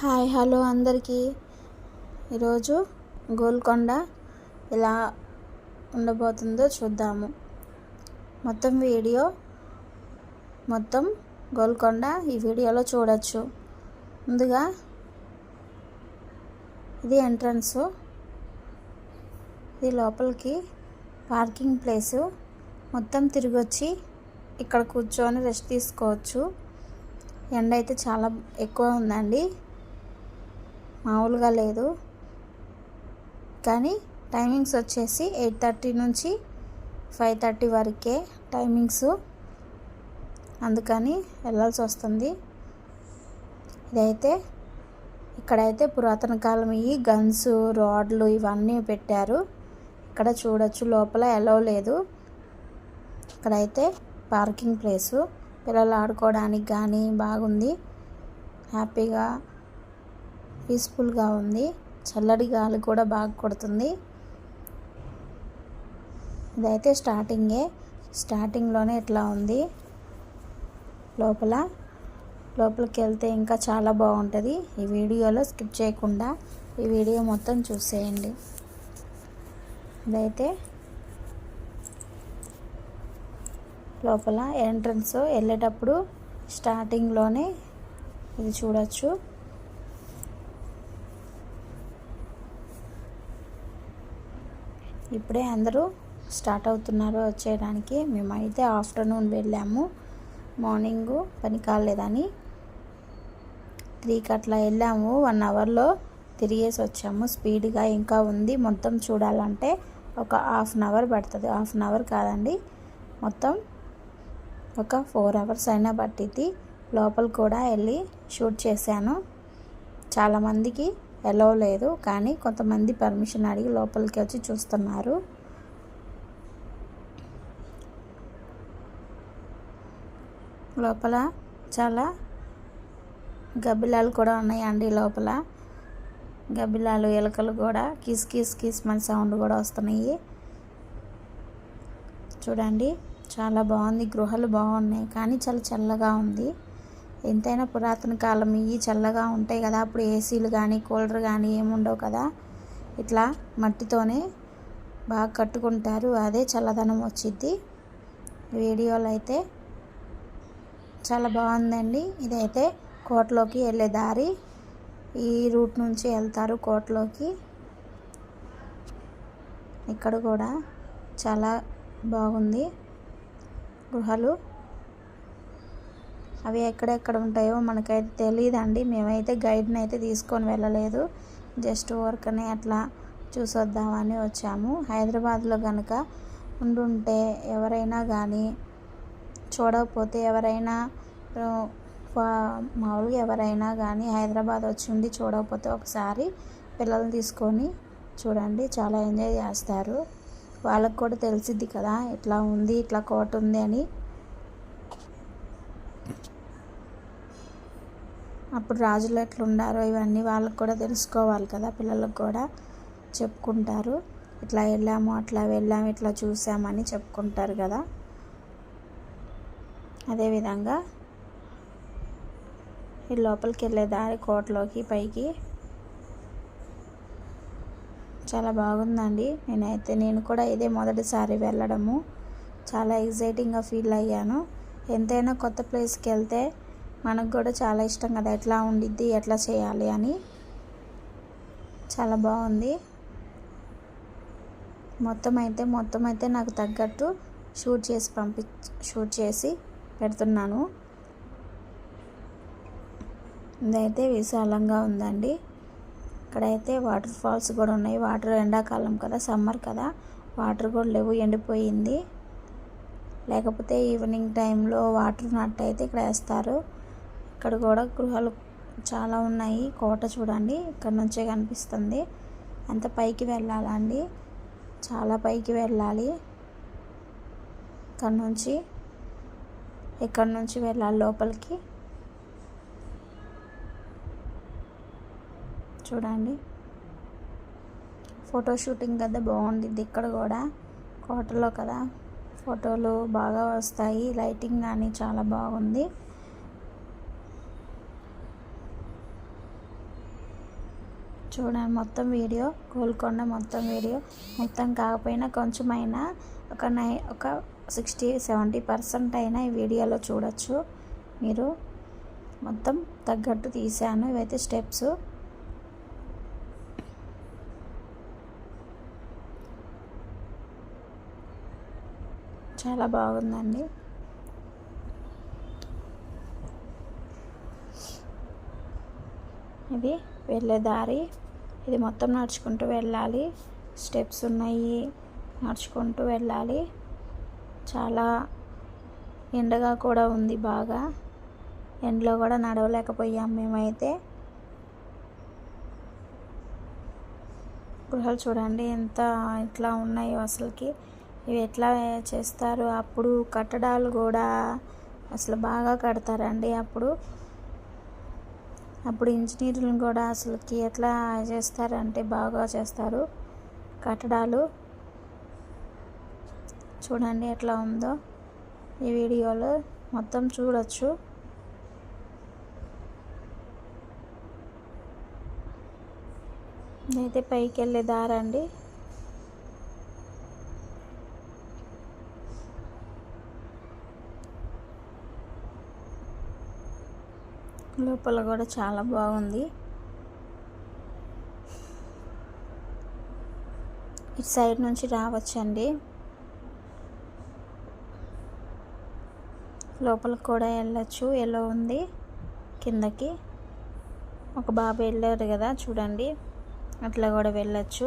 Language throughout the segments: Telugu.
హాయ్ హలో అందరికీ. ఈరోజు గోల్కొండ ఎలా ఉండబోతుందో చూద్దాము. మొత్తం వీడియో మొత్తం గోల్కొండ ఈ వీడియోలో చూడొచ్చు. ముందుగా ఇది ఎంట్రన్స్. ఇది లోపలికి పార్కింగ్ ప్లేసు. మొత్తం తిరిగి వచ్చి ఇక్కడ కూర్చొని రెస్ట్ తీసుకోవచ్చు. ఎండ అయితే చాలా ఎక్కువ ఉందండి. మామూలుగా లేదు. కానీ టైమింగ్స్ వచ్చేసి ఎయిట్ థర్టీ నుంచి ఫైవ్ థర్టీ వరకే టైమింగ్స్. అందుకని వెళ్ళాల్సి వస్తుంది. ఇదైతే ఇక్కడైతే పురాతన కాలం ఈ గన్స్ రాడ్లు ఇవన్నీ పెట్టారు. ఇక్కడ చూడొచ్చు లోపల ఎలో లేదు. ఇక్కడైతే పార్కింగ్ ప్లేసు. పిల్లలు ఆడుకోవడానికి కానీ బాగుంది. హ్యాపీగా పీస్ఫుల్గా ఉంది. చల్లటి గాలి కూడా బాగా కొడుతుంది. ఇదైతే స్టార్టింగే స్టార్టింగ్లోనే ఇట్లా ఉంది. లోపల లోపలికి వెళ్తే ఇంకా చాలా బాగుంటుంది. ఈ వీడియోలో స్కిప్ చేయకుండా ఈ వీడియో మొత్తం చూసేయండి. ఇదైతే లోపల ఎంట్రన్స్ వెళ్ళేటప్పుడు స్టార్టింగ్లోనే ఇది చూడొచ్చు. ఇప్పుడే అందరూ స్టార్ట్ అవుతున్నారు వచ్చేయడానికి. మేమైతే ఆఫ్టర్నూన్ వెళ్ళాము. మార్నింగ్ పని కాలేదని. త్రీకి అట్లా వెళ్ళాము. వన్ అవర్లో తిరిగేసి వచ్చాము. స్పీడ్గా ఇంకా ఉంది. మొత్తం చూడాలంటే ఒక హాఫ్ అన్ అవర్ పడుతుంది. హాఫ్ అన్ అవర్ కాదండి. మొత్తం ఒక ఫోర్ అవర్స్ అయినా పట్టిద్ది. లోపల కూడా వెళ్ళి షూట్ చేశాను. చాలామందికి ఎలవ్ లేదు కానీ కొంతమంది పర్మిషన్ అడిగి లోపలికి వచ్చి చూస్తున్నారు. లోపల చాలా గబ్బిలాలు కూడా ఉన్నాయండి లోపల. గబ్బిలాలు ఎలుకలు కూడా కిస్ కిస్ కిస్ మన సౌండ్ కూడా వస్తున్నాయి. చూడండి చాలా బాగుంది గృహాలు బాగున్నాయి కానీ చాలా చల్లగా ఉంది. ఎంతైనా పురాతన కాలం ఇవి చల్లగా ఉంటాయి కదా. అప్పుడు ఏసీలు కానీ కూలర్ కానీ ఏముండవు కదా. ఇట్లా మట్టితోనే బాగా కట్టుకుంటారు. అదే చల్లదనం వచ్చిద్ది. వీడియోలో అయితే చాలా బాగుందండి. ఇదైతే కోటలోకి వెళ్ళే దారి. ఈ రూట్ నుంచి వెళ్తారు కోటలోకి. ఇక్కడ కూడా చాలా బాగుంది. గుహలు అవి ఎక్కడెక్కడ ఉంటాయో మనకైతే తెలియదండి మేమైతే గైడ్ని అయితే తీసుకొని వెళ్ళలేదు. జస్ట్ వర్క్ని అట్లా చూసొద్దామని వచ్చాము. హైదరాబాద్లో కనుక ఉండుంటే ఎవరైనా కానీ చూడకపోతే ఎవరైనా మామూలుగా ఎవరైనా కానీ హైదరాబాద్ వచ్చి ఉండి చూడకపోతే ఒకసారి పిల్లల్ని తీసుకొని చూడండి. చాలా ఎంజాయ్ చేస్తారు. వాళ్ళకు కూడా తెలిసిద్ది కదా ఇట్లా ఉంది ఇట్లా కోట ఉంది అని. అప్పుడు రాజులు ఎట్లుండారో ఇవన్నీ వాళ్ళకి కూడా తెలుసుకోవాలి కదా పిల్లలకు కూడా చెప్పుకుంటారు. ఇట్లా వెళ్ళాము అట్లా వెళ్ళాము ఇట్లా చూసామని చెప్పుకుంటారు కదా. అదేవిధంగా ఈ లోపలికి వెళ్ళే దారి కోటలోకి పైకి. చాలా బాగుందండి. నేనైతే నేను కూడా ఇదే మొదటిసారి వెళ్ళడము. చాలా ఎగ్జైటింగ్గా ఫీల్ అయ్యాను. ఎంతైనా కొత్త ప్లేస్కి వెళ్తే మనకు కూడా చాలా ఇష్టం కదా ఎట్లా ఉండిద్ది ఎట్లా చేయాలి అని. చాలా బాగుంది. మొత్తం అయితే మొత్తం అయితే నాకు తగ్గట్టు షూట్ చేసి పంపి షూట్ చేసి పెడుతున్నాను. ఇదైతే విశాలంగా ఉందండి. ఇక్కడైతే వాటర్ ఫాల్స్ కూడా ఉన్నాయి. వాటర్ ఎండాకాలం కదా సమ్మర్ కదా వాటర్ కూడా లేవు ఎండిపోయింది. లేకపోతే ఈవినింగ్ టైంలో వాటర్ ఉన్నట్టయితే ఇక్కడ వేస్తారు. ఇక్కడ కూడా గృహాలు చాలా ఉన్నాయి. కోట చూడండి. ఇక్కడ నుంచే కనిపిస్తుంది. అంత పైకి వెళ్ళాలండి? చాలా పైకి వెళ్ళాలి. ఇక్కడ నుంచి ఇక్కడ నుంచి వెళ్ళాలి లోపలికి. చూడండి. ఫోటో షూటింగ్ కదా బాగుండిద్ది ఇక్కడ కూడా. కోటలో కదా. ఫోటోలు బాగా వస్తాయి. లైటింగ్ కానీ చాలా బాగుంది. చూడండి మొత్తం వీడియో గోల్కొండ మొత్తం వీడియో. మొత్తం కాకపోయినా కొంచెమైనా ఒక నై ఒక సిక్స్టీ సెవెంటీ పర్సెంట్ అయినా ఈ వీడియోలో చూడొచ్చు. మీరు మొత్తం తగ్గట్టు తీసాను ఇవైతే స్టెప్స్. చాలా బాగుందండి. ఇది వెళ్ళే దారి. ఇది మొత్తం నడుచుకుంటూ వెళ్ళాలి. స్టెప్స్ ఉన్నాయి. నడుచుకుంటూ వెళ్ళాలి. చాలా ఎండగా కూడా ఉంది బాగా. ఎండలో కూడా నడవలేకపోయాం మేమైతే. గృహాలు చూడండి ఎంత ఇట్లా ఉన్నాయో అసలుకి. ఇవి ఎట్లా చేస్తారు? అప్పుడు కట్టడాలు కూడా అసలు బాగా కడతారండి అప్పుడు. అప్పుడు ఇంజనీర్లు కూడా అసలుకి ఎట్లా చేస్తారంటే బాగా చేస్తారు. కట్టడాలు. చూడండి ఎట్లా ఉందో. ఈ వీడియోలో మొత్తం చూడొచ్చు. అయితే పైకి వెళ్ళే దారండి. లోపల కూడా చాలా బాగుంది. ఇటు సైడ్ నుంచి రావచ్చండి. లోపలికి కూడా వెళ్ళచ్చు. ఎలా ఉంది కిందకి. ఒక బాబు వెళ్ళారు కదా చూడండి. అట్లా కూడా వెళ్ళచ్చు.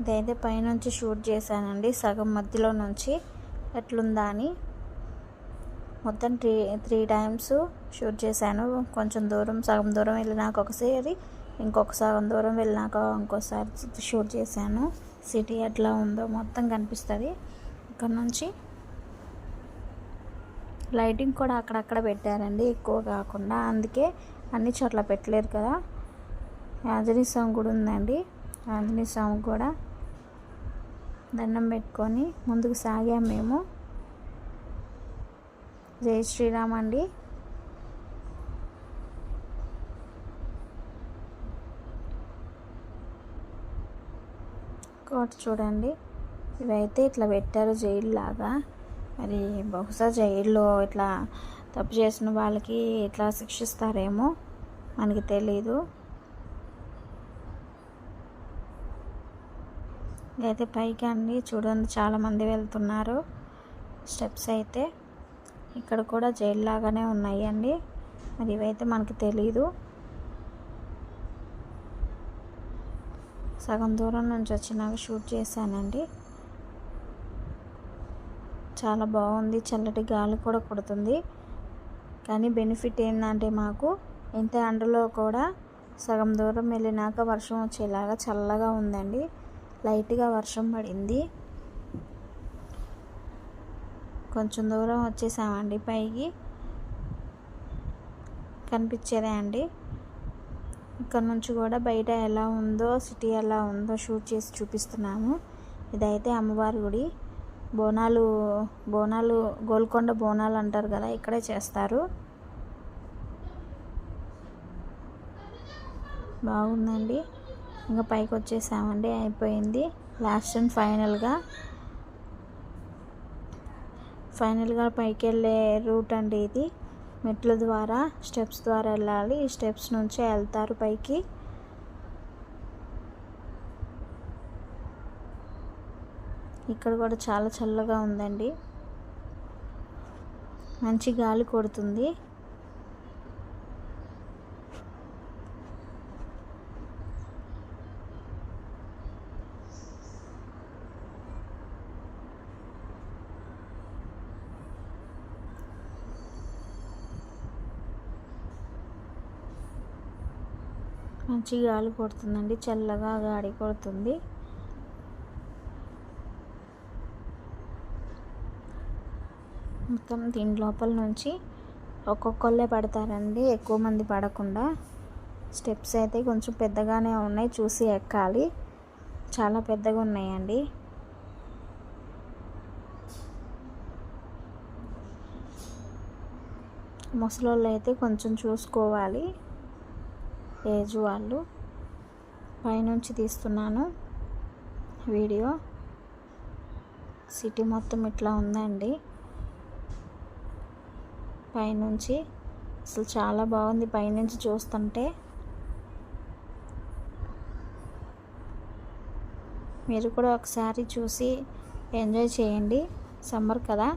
ఇదైతే పైనుంచి షూట్ చేశానండి. సగం మధ్యలో నుంచి. ఎట్లుందా అని. మొత్తం త్రీ త్రీ టైమ్స్ షూట్ చేశాను. కొంచెం దూరం సగం దూరం వెళ్ళినాక ఒకసారి ఇంకొక సగం దూరం వెళ్ళినాక ఇంకోసారి షూట్ చేశాను. సిటీ ఎట్లా ఉందో మొత్తం కనిపిస్తుంది. ఇక్కడ నుంచి లైటింగ్ కూడా అక్కడక్కడ పెట్టారండి ఎక్కువ కాకుండా. అందుకే అన్ని చోట్ల పెట్టలేరు కదా. ఆంజనేయ స్వామి గుడి ఉందండి. ఆంజనేయ స్వామి కూడా దండం పెట్టుకొని ముందుకు సాగాము మేము. జై శ్రీరామ్ అండి. కోట చూడండి. ఇవైతే ఇట్లా పెట్టారు జైలు లాగా మరి బహుశా జైల్లో ఇట్లా తప్పు చేసిన వాళ్ళకి ఇట్లా శిక్షిస్తారేమో మనకి తెలీదు. అయితే పైకి అండి. చూడండి చాలామంది వెళ్తున్నారు. స్టెప్స్ అయితే. ఇక్కడ కూడా జైలు లాగానే ఉన్నాయి అండి. మరి ఇవైతే మనకి తెలీదు. సగం దూరం నుంచి వచ్చినాక షూట్ చేశానండి. చాలా బాగుంది. చల్లటి గాలి కూడా కొడుతుంది. కానీ బెనిఫిట్ ఏంటంటే మాకు ఎంత ఎండలో కూడా సగం దూరం వెళ్ళినాక వర్షం వచ్చేలాగా చల్లగా ఉందండి. లైట్గా వర్షం పడింది. కొంచెం దూరం వచ్చేసామండి పైకి. కనిపించేదే అండి. ఇక్కడ నుంచి కూడా బయట ఎలా ఉందో సిటీ ఎలా ఉందో షూట్ చేసి చూపిస్తున్నాము. ఇదైతే అమ్మవారి గుడి. బోనాలు బోనాలు గోల్కొండ బోనాలు అంటారు కదా ఇక్కడే చేస్తారు. బాగుందండి. ఇంకా పైకి వచ్చేసామండి అయిపోయింది. లాస్ట్ అండ్ ఫైనల్గా. ఫైనల్గా పైకి వెళ్ళే రూట్ అండి ఇది. మెట్ల ద్వారా స్టెప్స్ ద్వారా వెళ్ళాలి. ఈ స్టెప్స్ నుంచే వెళ్తారు పైకి. ఇక్కడ కూడా చాలా చల్లగా ఉందండి. మంచి గాలి కొడుతుంది. మంచి గాలి కొడుతుందండి చల్లగా గాడి కొడుతుంది. మొత్తం దీని లోపల నుంచి ఒక్కొక్కళ్ళే పడతారండి ఎక్కువ మంది పడకుండా. స్టెప్స్ అయితే కొంచెం పెద్దగానే ఉన్నాయి చూసి ఎక్కాలి. చాలా పెద్దగా ఉన్నాయండి. ముసలోళ్ళు అయితే కొంచెం చూసుకోవాలి. ఏజ్ వాళ్ళు. పైనుంచి తీస్తున్నాను వీడియో. సిటీ మొత్తం ఇట్లా ఉందండి. పైనుంచి అసలు చాలా బాగుంది. పైనుంచి చూస్తుంటే మీరు కూడా ఒకసారి చూసి ఎంజాయ్ చేయండి. సమ్మర్ కదా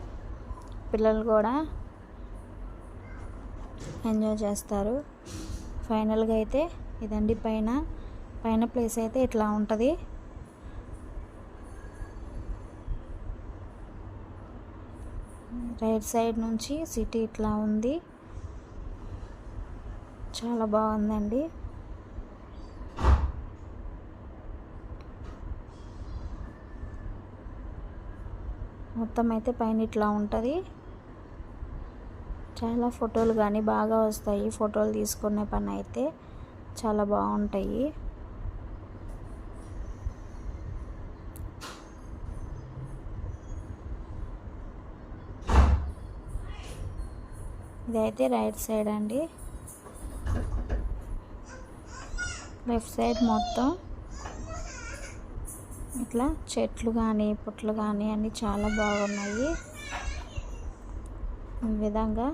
పిల్లలు కూడా ఎంజాయ్ చేస్తారు. ఫైనల్గా అయితే ఇదండి పైన. పైన ప్లేస్ అయితే ఇట్లా ఉంటుంది. రైట్ సైడ్ నుంచి సిటీ ఇట్లా ఉంది. చాలా బాగుందండి. మొత్తం అయితే పైన ఇట్లా ఉంటుంది. చాలా ఫోటోలు కానీ బాగా వస్తాయి. ఫోటోలు తీసుకునే పని అయితే చాలా బాగుంటాయి ఇదైతే రైట్ సైడ్ అండి. లెఫ్ట్ సైడ్ మొత్తం ఇట్లా చెట్లు కానీ పుట్లు కానీ అన్నీ చాలా బాగున్నాయి. ఈ విధంగా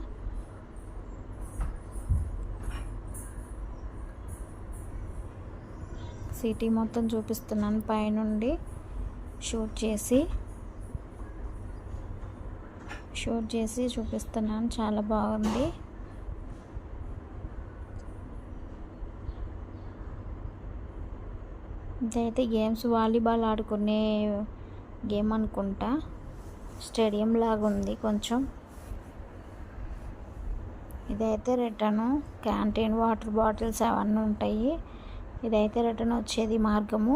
సిటీ మొత్తం చూపిస్తున్నాను పైనుండి. షూట్ చేసి షూట్ చేసి చూపిస్తున్నాను. చాలా బాగుంది. ఇదైతే గేమ్స్ వాలీబాల్ ఆడుకునే గేమ్ అనుకుంటా. స్టేడియం లాగా ఉంది కొంచెం. ఇదైతే రిటర్న్ క్యాంటీన్ వాటర్ బాటిల్స్ అవన్నీ ఉంటాయి. ఇదైతే రిటర్న్ వచ్చేది మార్గము.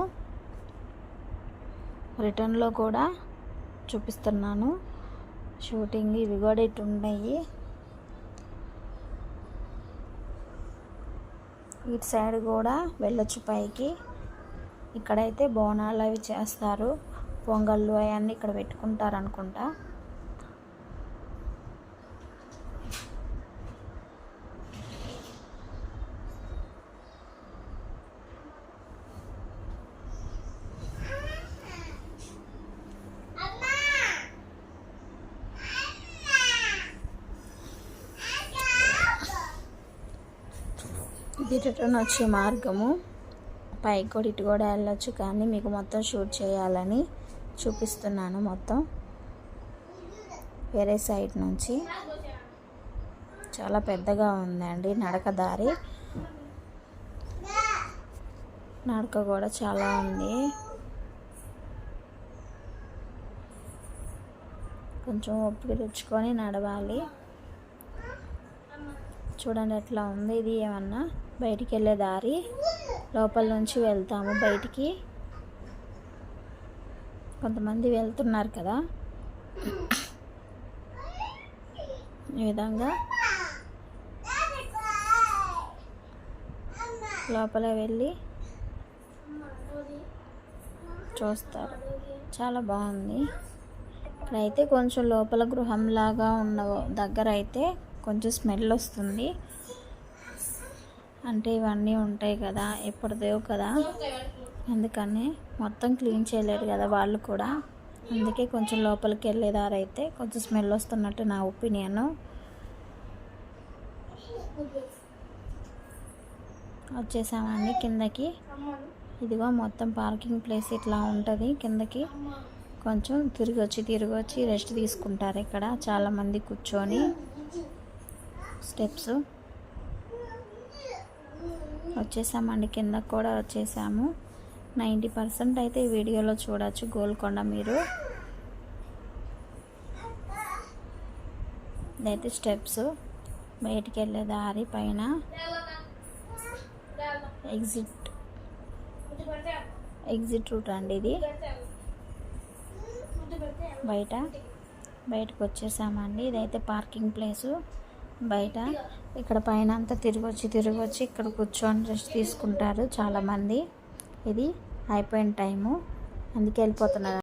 రిటర్న్లో కూడా చూపిస్తున్నాను. షూటింగ్ ఇవి కూడా ఇటు ఉన్నాయి. ఇటు సైడ్ కూడా వెళ్ళొచ్చు పైకి. ఇక్కడైతే బోనాలు అవి చేస్తారు. పొంగళ్ళు అవన్నీ ఇక్కడ పెట్టుకుంటారు అనుకుంటా ఇది రిటర్న్ వచ్చే మార్గము. పైకి కూడా ఇటు కూడా వెళ్ళొచ్చు కానీ మీకు మొత్తం షూట్ చేయాలని చూపిస్తున్నాను మొత్తం. వేరే సైడ్ నుంచి. చాలా పెద్దగా ఉందండి నడక దారి. నడక కూడా చాలా ఉంది. కొంచెం ఒప్పిక తెచ్చుకొని నడవాలి. చూడండి ఎట్లా ఉంది ఇది ఏమన్నా? బయటికి వెళ్ళే దారి. లోపల నుంచి వెళ్తాము బయటికి. కొంతమంది వెళ్తున్నారు కదా. ఈ విధంగా లోపల వెళ్ళి చూస్తారు. చాలా బాగుంది. ఇక్కడైతే కొంచెం లోపల గృహంలాగా ఉన్న దగ్గర అయితే కొంచెం స్మెల్ వస్తుంది. అంటే ఇవన్నీ ఉంటాయి కదా ఎప్పటిదేవు కదా. అందుకని మొత్తం క్లీన్ చేయలేరు కదా వాళ్ళు కూడా. అందుకే కొంచెం లోపలికి వెళ్ళేదారైతే కొంచెం స్మెల్ వస్తున్నట్టు నా ఒపీనియన్. వచ్చేసామండి కిందకి. ఇదిగో మొత్తం పార్కింగ్ ప్లేస్ ఇట్లా ఉంటుంది కిందకి. కొంచెం తిరిగి వచ్చి తిరిగి వచ్చి రెస్ట్ తీసుకుంటారు ఇక్కడ చాలామంది కూర్చొని. స్టెప్స్. వచ్చేసామండి కింద కూడా వచ్చేసాము. నైంటీ పర్సెంట్ అయితే ఈ వీడియోలో చూడవచ్చు గోల్కొండ మీరు. ఇదైతే స్టెప్స్. బయటికి వెళ్ళే దారి పైన ఎగ్జిట్. ఎగ్జిట్ రూట్ అండి ఇది. బయట. బయటకు వచ్చేసామండి. ఇదైతే పార్కింగ్ ప్లేసు. బయట. ఇక్కడ పైన అంతా తిరిగి వచ్చి తిరిగి వచ్చి ఇక్కడ కూర్చొని రెస్ట్ తీసుకుంటారు చాలామంది. ఇది అయిపోయిన టైము. అందుకే వెళ్ళిపోతున్నారు.